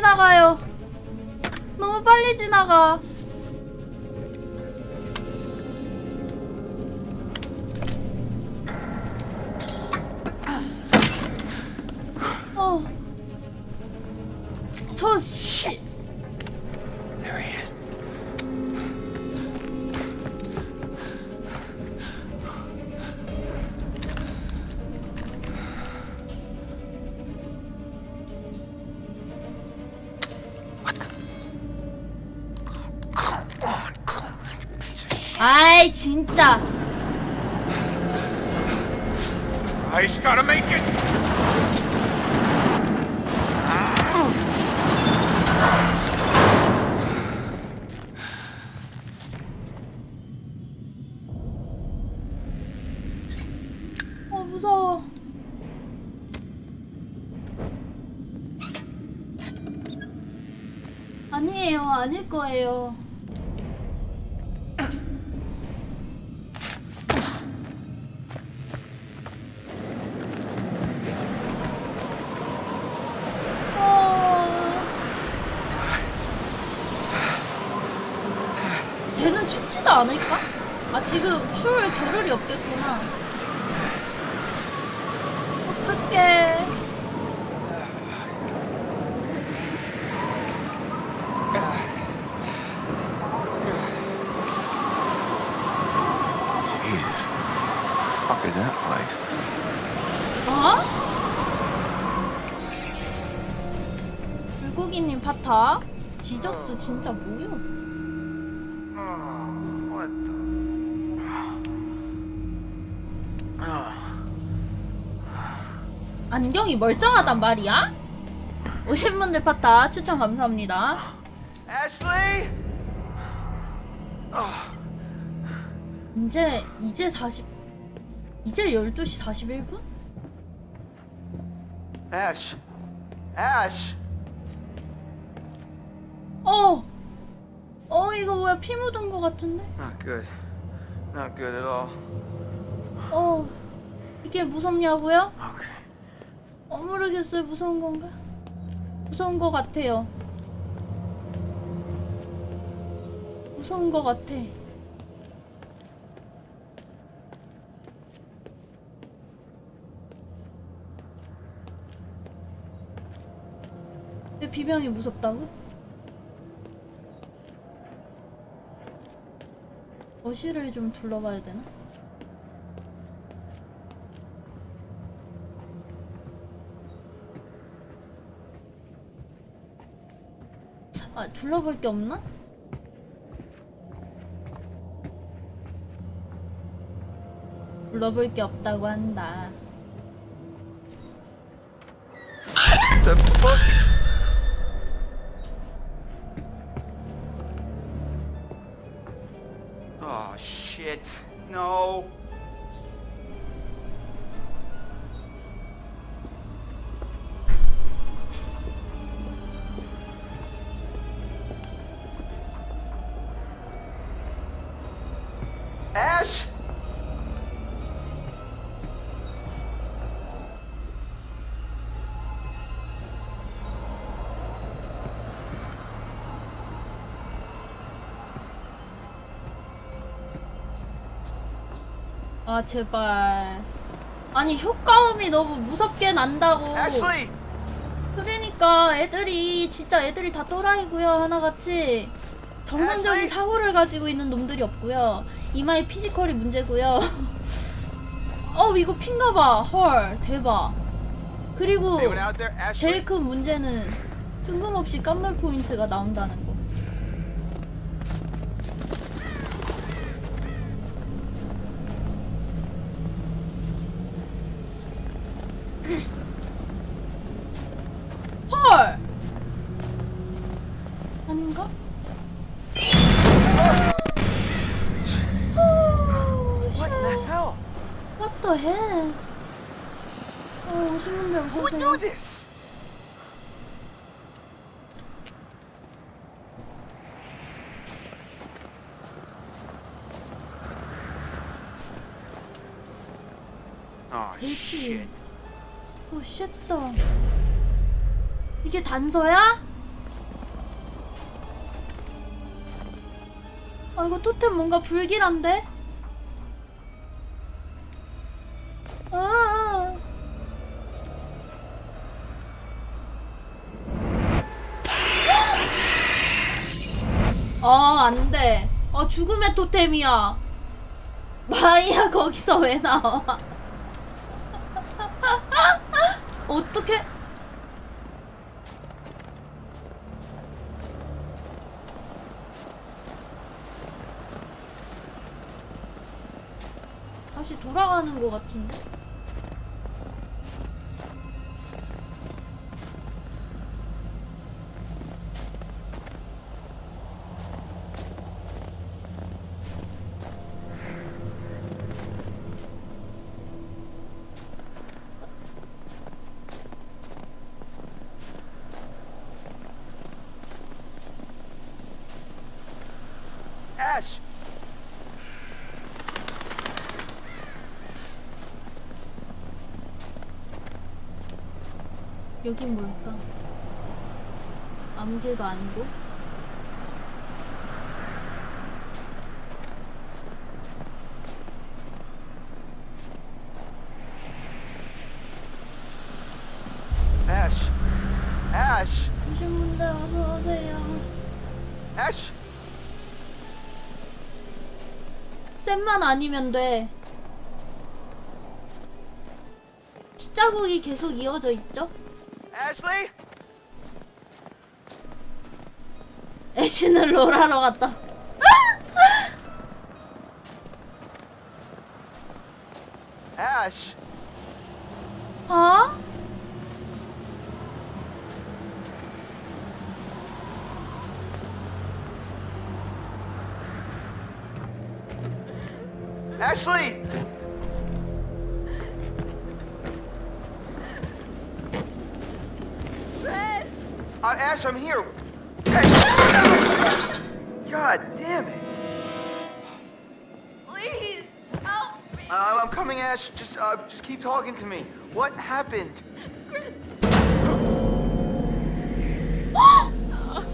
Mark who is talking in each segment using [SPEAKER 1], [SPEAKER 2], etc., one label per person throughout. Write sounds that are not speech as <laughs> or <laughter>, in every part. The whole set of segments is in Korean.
[SPEAKER 1] 지나가요. 너무 빨리 지나가. 아이 진짜.
[SPEAKER 2] I just gotta make it.
[SPEAKER 1] 어 무서워. 아니에요, 아닐 거예요. 지금 추울 겨를이 없겠구나. 어떡해.
[SPEAKER 2] Jesus. Fuck is that place?
[SPEAKER 1] 어? 불고기님 파타? 지저스 진짜 뭐야? 안경이 멀쩡하단 말이야? 오신 분들 파타 추천 감사합니다.
[SPEAKER 2] Ashley?
[SPEAKER 1] 이제 이제 40 이제 12시 41분?
[SPEAKER 2] Ash. Ash.
[SPEAKER 1] 어. 어 이거 뭐야 피 묻은 거 같은데?
[SPEAKER 2] Not good. Not good at all.
[SPEAKER 1] 어. 이게 무섭냐고요?
[SPEAKER 2] Okay.
[SPEAKER 1] 어 모르겠어요 무서운 건가? 무서운 거 같아요. 무서운 거 같아. 내 비명이 무섭다고? 거실을 좀 둘러봐야 되나? 아, 둘러볼 게 없나? 둘러볼 게 없다고 한다.
[SPEAKER 2] The fuck? Oh shit. No. Ash!
[SPEAKER 1] 아, 제발. 아니, 효과음이 너무 무섭게 난다고.
[SPEAKER 2] Ashley!
[SPEAKER 1] 그러니까 애들이, 진짜 애들이 다 또라이고요, 하나같이. 정상적인
[SPEAKER 2] Ashley!
[SPEAKER 1] 사고를 가지고 있는 놈들이 없고요. 이마에 피지컬이 문제고요. <laughs> 어, 이거 핀가 봐. 헐, 대박. 그리고? 제일 큰 문제는 뜬금없이 깜놀 포인트가 나온다는 거. 또 해. 어, 오신 분들 어서 오세요.
[SPEAKER 2] Oh shit.
[SPEAKER 1] 오, 쉣다. 이게 단서야? 아, 이거 토템 뭔가 불길한데? 아. 아, 안 돼. 어, 죽음의 토템이야. 마이야, 거기서 왜 나와? <laughs> 어떻게? 다시 돌아가는 것 같은데?
[SPEAKER 2] Ash!
[SPEAKER 1] 여긴 뭘까? 아니고? 주신 분들 어서 오세요.
[SPEAKER 2] Ash!
[SPEAKER 1] 쌤만 아니면 돼. 피자국이 계속 이어져 있죠?
[SPEAKER 2] Ashley?
[SPEAKER 1] 애쉬는 롤하러 갔다.
[SPEAKER 2] Ash!
[SPEAKER 1] 아?
[SPEAKER 2] Ashley! Uh, Ash, I'm here. God damn it.
[SPEAKER 3] Please, help me.
[SPEAKER 2] Uh, I'm coming, Ash. Just, uh, just keep talking to me. What happened?
[SPEAKER 1] Chris.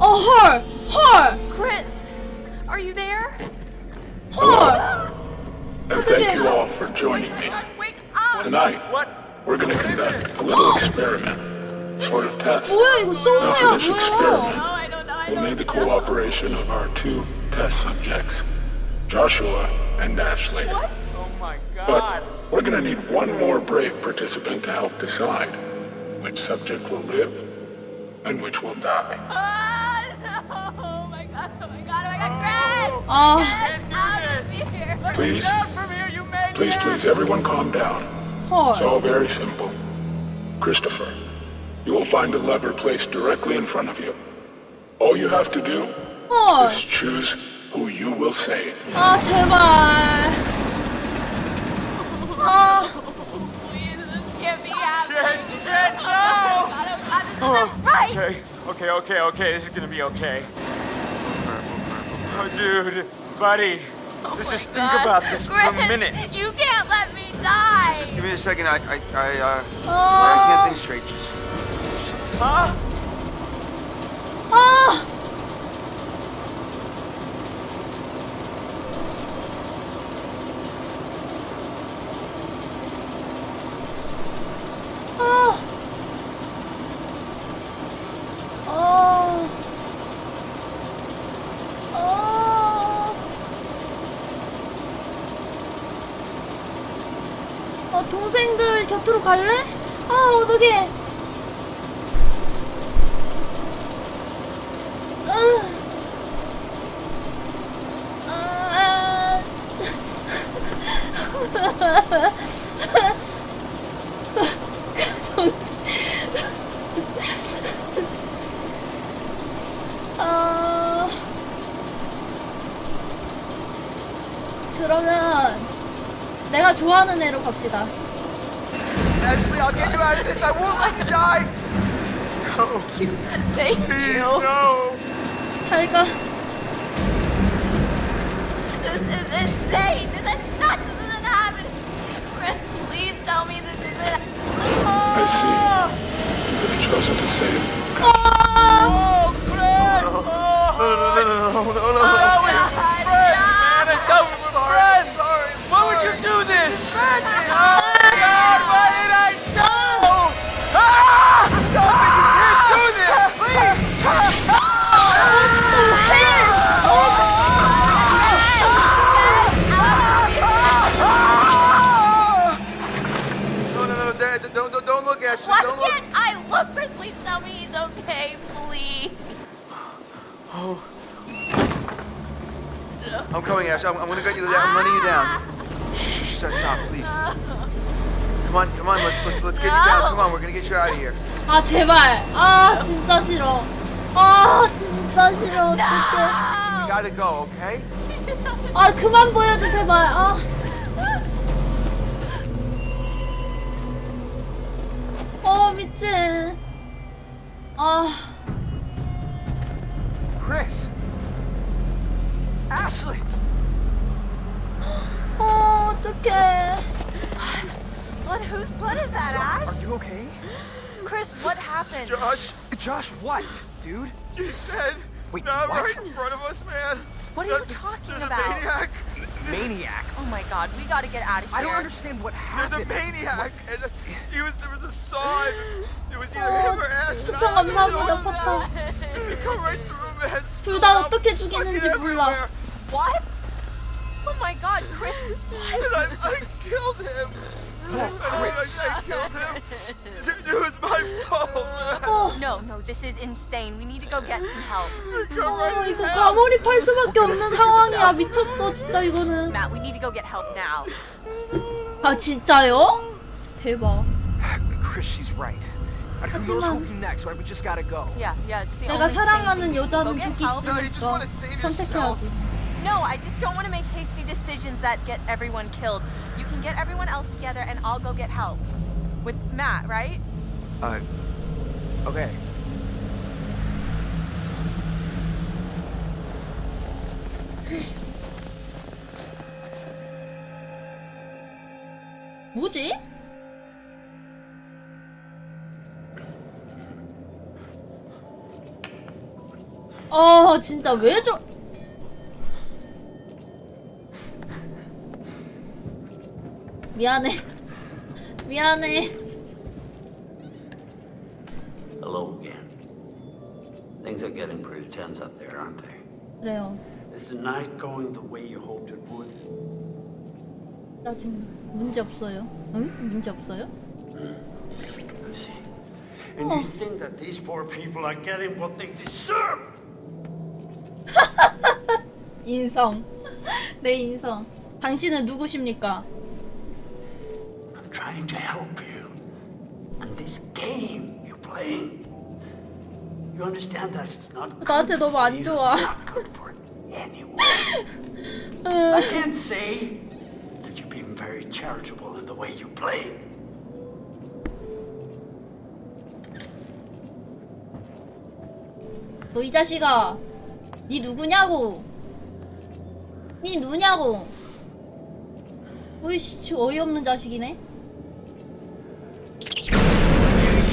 [SPEAKER 1] oh, her! Her!
[SPEAKER 3] Chris, are you there?
[SPEAKER 1] Her!
[SPEAKER 4] And thank you all for joining me.
[SPEAKER 3] Oh
[SPEAKER 4] Tonight, we're gonna conduct a little experiment sort of test. Now for this experiment, we'll need the cooperation of our two test subjects, Joshua and Ashley. But we're gonna need one more brave participant to help decide which subject will live and which will die. <laughs>
[SPEAKER 3] Oh, my God, oh my God, oh my God, oh. Oh.
[SPEAKER 4] Please, please, please, everyone calm down. It's all very simple. Christopher, you will find a lever placed directly in front of you. All you have to do
[SPEAKER 1] 헐.
[SPEAKER 4] is choose who you will save.
[SPEAKER 1] 아, 제발. 아,
[SPEAKER 3] Please, this can't be happening.
[SPEAKER 2] Shit, shit,
[SPEAKER 3] Oh
[SPEAKER 2] no!
[SPEAKER 3] god, oh god, this isn't right.
[SPEAKER 2] Okay, okay, okay, okay. This is gonna be okay. Oh, dude, buddy.
[SPEAKER 3] Oh
[SPEAKER 2] Let's
[SPEAKER 3] my
[SPEAKER 2] just think
[SPEAKER 3] God.
[SPEAKER 2] about this for a
[SPEAKER 3] Chris,
[SPEAKER 2] minute.
[SPEAKER 3] You can't let me die.
[SPEAKER 2] Give me a second. I, I, I, uh, I
[SPEAKER 1] 아,
[SPEAKER 2] can't think straight. Just.
[SPEAKER 1] 아. 아. 아. 아. 어, 동생들 곁으로 갈래? 갑시다.
[SPEAKER 2] Ashley, I'll get you out of this. I won't let you die. No, <laughs>
[SPEAKER 3] Thank
[SPEAKER 2] please,
[SPEAKER 3] you.
[SPEAKER 2] no.
[SPEAKER 1] 잘 가.
[SPEAKER 3] This is insane. This is not. This isn't happening. Chris, please tell me this isn't.
[SPEAKER 4] I see. Oh. You've chosen to save.
[SPEAKER 2] Oh, Chris! Oh, No, no, no, no, no, no, no, no. Oh, 是你吗 Come on, we're gonna get you out of here.
[SPEAKER 1] 아 제발 아 진짜 싫어 아 진짜 싫어 어떡해
[SPEAKER 2] You gotta go, okay?
[SPEAKER 1] 아 그만 보여줘 제발 아 어, 미친. 아,
[SPEAKER 2] Chris. Ashley.
[SPEAKER 1] 어, 어떡해.
[SPEAKER 3] What? Whose blood is that,
[SPEAKER 5] Are
[SPEAKER 3] Ash?
[SPEAKER 5] you okay?
[SPEAKER 3] Chris, what happened?
[SPEAKER 2] Josh,
[SPEAKER 5] Josh, what? Dude?
[SPEAKER 2] you said.
[SPEAKER 5] Wait,
[SPEAKER 2] no,
[SPEAKER 5] what?
[SPEAKER 2] right in front of us, man.
[SPEAKER 3] What are you
[SPEAKER 2] There's-
[SPEAKER 3] talking
[SPEAKER 2] there's
[SPEAKER 3] about?
[SPEAKER 2] a maniac.
[SPEAKER 5] Maniac.
[SPEAKER 3] Oh my god, we gotta get out of here.
[SPEAKER 5] I don't understand what
[SPEAKER 2] There's a
[SPEAKER 5] happened.
[SPEAKER 2] maniac, and he was there was a sign. It was either
[SPEAKER 1] 어,
[SPEAKER 2] him or Ash.
[SPEAKER 1] 추천
[SPEAKER 2] I don't
[SPEAKER 1] 감사합니다,
[SPEAKER 2] know.
[SPEAKER 1] 포터.
[SPEAKER 2] It come right through, man.
[SPEAKER 1] 둘다 어떻게 죽이는지
[SPEAKER 2] Fucking
[SPEAKER 1] 몰라.
[SPEAKER 2] everywhere.
[SPEAKER 3] What? Oh my god, Chris,
[SPEAKER 2] And
[SPEAKER 3] what?
[SPEAKER 2] I, I killed him.
[SPEAKER 5] Oh,
[SPEAKER 2] I, I,
[SPEAKER 5] Chris.
[SPEAKER 2] I killed him. It, was my fault.
[SPEAKER 1] 어,
[SPEAKER 3] No, no, this is insane. We need to go get some help.
[SPEAKER 2] Come
[SPEAKER 1] 어,
[SPEAKER 2] right
[SPEAKER 1] 이거
[SPEAKER 2] in.
[SPEAKER 1] 과몰입할 수밖에 없는 상황이야. 미쳤어, 진짜 이거는.
[SPEAKER 3] Matt, we need to go get help now.
[SPEAKER 1] 아, 진짜요? 대박.
[SPEAKER 5] Chris, she's right. And who knows who'll be next, right? We just gotta go.
[SPEAKER 3] Yeah, yeah, it's the
[SPEAKER 1] 내가
[SPEAKER 3] only
[SPEAKER 1] 사랑하는
[SPEAKER 3] thing.
[SPEAKER 1] 여자는
[SPEAKER 3] Go get
[SPEAKER 1] 죽기
[SPEAKER 3] help.
[SPEAKER 2] No, you just
[SPEAKER 1] 있으니까
[SPEAKER 2] wanna save yourself.
[SPEAKER 1] 선택해야지.
[SPEAKER 3] No, I just don't want to make hasty decisions that get everyone killed. You can get everyone else together and I'll go get help. With Matt, right?
[SPEAKER 5] Uh, okay.
[SPEAKER 1] 뭐지? 어, 진짜 왜 저... 미안해. 미안해.
[SPEAKER 6] Hello again. Things are getting pretty tense up there, aren't they?
[SPEAKER 1] 그래요.
[SPEAKER 6] Is the night going the way you hoped it would?
[SPEAKER 1] 짜증. 문제 없어요. 응? 문제 없어요?
[SPEAKER 6] I see. And you think that these poor people are getting what they deserve?
[SPEAKER 1] 인성. 내 인성. 당신은 누구십니까?
[SPEAKER 6] I'm trying to help you. And this game you're playing, you understand that it's not good
[SPEAKER 1] 나한테 너무
[SPEAKER 6] for
[SPEAKER 1] 안
[SPEAKER 6] you,
[SPEAKER 1] 좋아.
[SPEAKER 6] It's not good for anyone. I can't say that you've been very charitable in the way you play.
[SPEAKER 1] 너 이 자식아. 니 누구냐고. 니 누냐고. 으이씨, 어이없는 자식이네.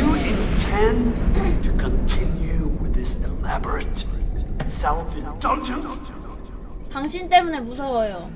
[SPEAKER 6] Do you intend to continue with this elaborate self-indulgence?
[SPEAKER 1] 당신 때문에 무서워요.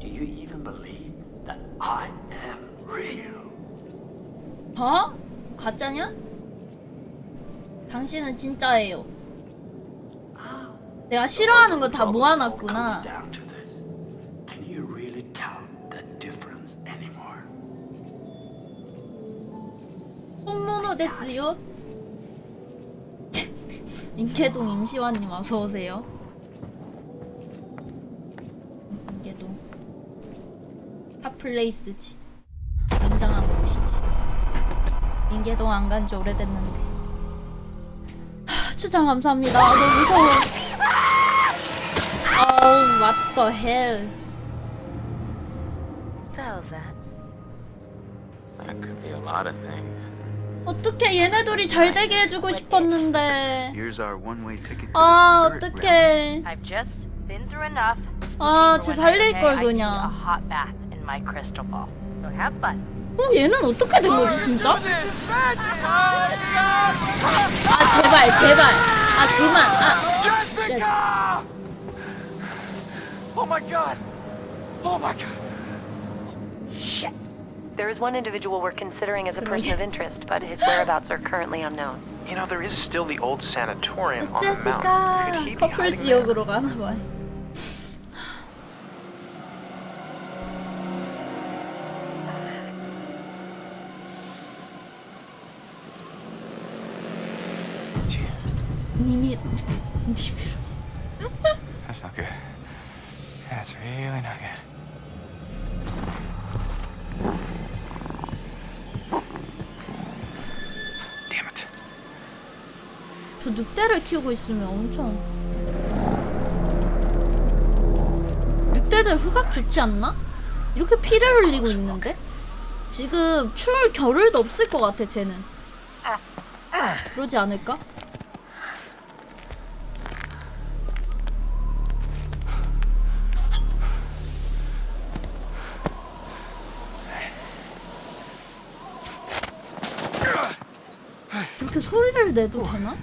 [SPEAKER 6] Do you even believe that I am real?
[SPEAKER 1] 어? 가짜냐? 당신은 진짜예요. 내가 싫어하는 거 다 모아놨구나.
[SPEAKER 6] comes down to
[SPEAKER 1] 홍모노 데스요? 인계동 임시완님 어서 오세요. 인계동 핫플레이스지. 굉장한 곳이지. 인계동 안 간 지 오래됐는데. 하, 추천 감사합니다. 아, 너무 무서워. 어우,
[SPEAKER 3] hell's that?
[SPEAKER 7] That could be a lot of things.
[SPEAKER 1] 어떻게 얘네들이 잘 되게 해주고 싶었는데. 아,
[SPEAKER 2] the spirit realm.
[SPEAKER 1] 어떡해.
[SPEAKER 3] I've just been through enough.
[SPEAKER 1] 아,
[SPEAKER 3] Speaking
[SPEAKER 1] 쟤
[SPEAKER 3] for one
[SPEAKER 1] 살릴 걸, 그냥. 어, 얘는 어떻게 된 거지, 진짜? 아, 제발, 제발. 아, 그만. 아,
[SPEAKER 5] Jessica! Oh my god! Oh my god!
[SPEAKER 8] Shit. There is one individual we're considering as a person of interest, but his whereabouts are currently unknown.
[SPEAKER 5] You know, there is still the old sanatorium on the mountain.
[SPEAKER 1] 제시카
[SPEAKER 5] Could he be
[SPEAKER 1] 커플
[SPEAKER 5] hiding there?
[SPEAKER 1] 지역으로 가나 봐요.
[SPEAKER 5] Jeez,
[SPEAKER 1] 님이 님이
[SPEAKER 5] that's not good. That's really not good.
[SPEAKER 1] 늑대를 키우고 있으면 엄청 늑대들 후각 좋지 않나? 이렇게 피를 흘리고 있는데? 지금 출 겨를도 없을 것 같아 쟤는 그러지 않을까? 이렇게 소리를 내도 되나?